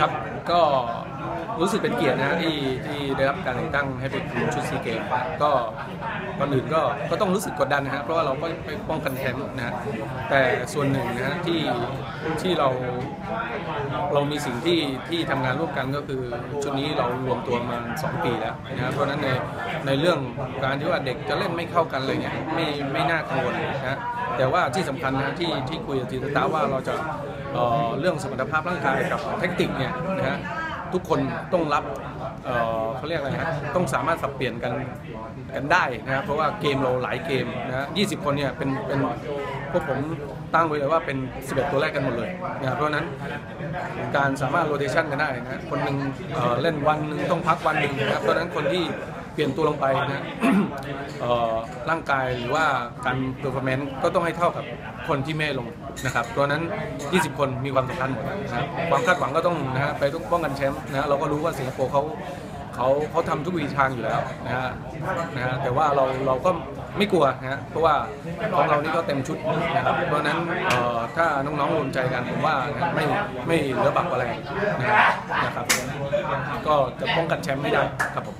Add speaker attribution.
Speaker 1: ครับก็ รู้สึกเป็นเกียรตินะฮะที่ที่ได้รับการแต่งตั้งให้เป็นคุมชุดซีเกมก็ก่อนอื่นก็ก็ต้องรู้สึกกดดันนะฮะเพราะว่าเราก็ไปป้องกันแชมป์นะฮะแต่ส่วนหนึ่งนะฮะที่ที่เราเรามีสิ่งที่ที่ทำงานร่วมกันก็คือชุดนี้เรารวมตัวมา 2 ปีแล้วนะฮะเพราะฉะนั้นในในเรื่องการที่ว่าเด็กจะเล่นไม่เข้ากันอะไรเงี้ยไม่ไม่น่ากังวลนะฮะแต่ว่าที่สำคัญนะที่ที่คุยกับทีมสตาฟว่าเราจะเอ่อเรื่องสมรรถภาพร่างกายกับเทคนิคเนี่ยนะฮะ ทุกคนต้องรับเออเขาเรียกอะไรนะต้องสามารถสับเปลี่ยนกันกันได้นะครับเพราะว่าเกมเราหลายเกมนะยี่สิบคนเนี่ยเป็นเป็นพวกผมตั้งไว้เลยว่าเป็น 11 ตัวแรกกันหมดเลยนะครับเพราะฉะนั้นการสามารถโรเตชันกันได้นะคนหนึ่งเเล่นวันหนึงต้องพักวันหนึ่งนะครับเพราะฉะนั้นคนที่ ปลี่ยนตัวลงไปนะร่างกายหรือว่าการเ e อร์ฟอร์แมนซ์ก็ต้องให้เท่ากับคนที่ไม่ลงนะครับเพราะฉะนั้น 20 คนมีความสำคัญหมดนะครับความคาดหวังก็ต้องนะฮะไปต้องป้องกันแชมป์นะฮะเราก็รู้ว่าสิงคโปร์เขาเขาเขาทำทุกวิธีทางอยู่แล้วนะฮะนะฮะแต่ว่าเราเราก็ไม่กลัวนะฮะเพราะว่าของเรานี่ก็เต็มชุดนะครับเพราะนั้นถ้าน้องๆรวมใจกันผมว่าไม่ไม่เหลือบักอะไรนะฮะนะครับ ก็จะป้องกันแชมป์ไม่ได้ครับผม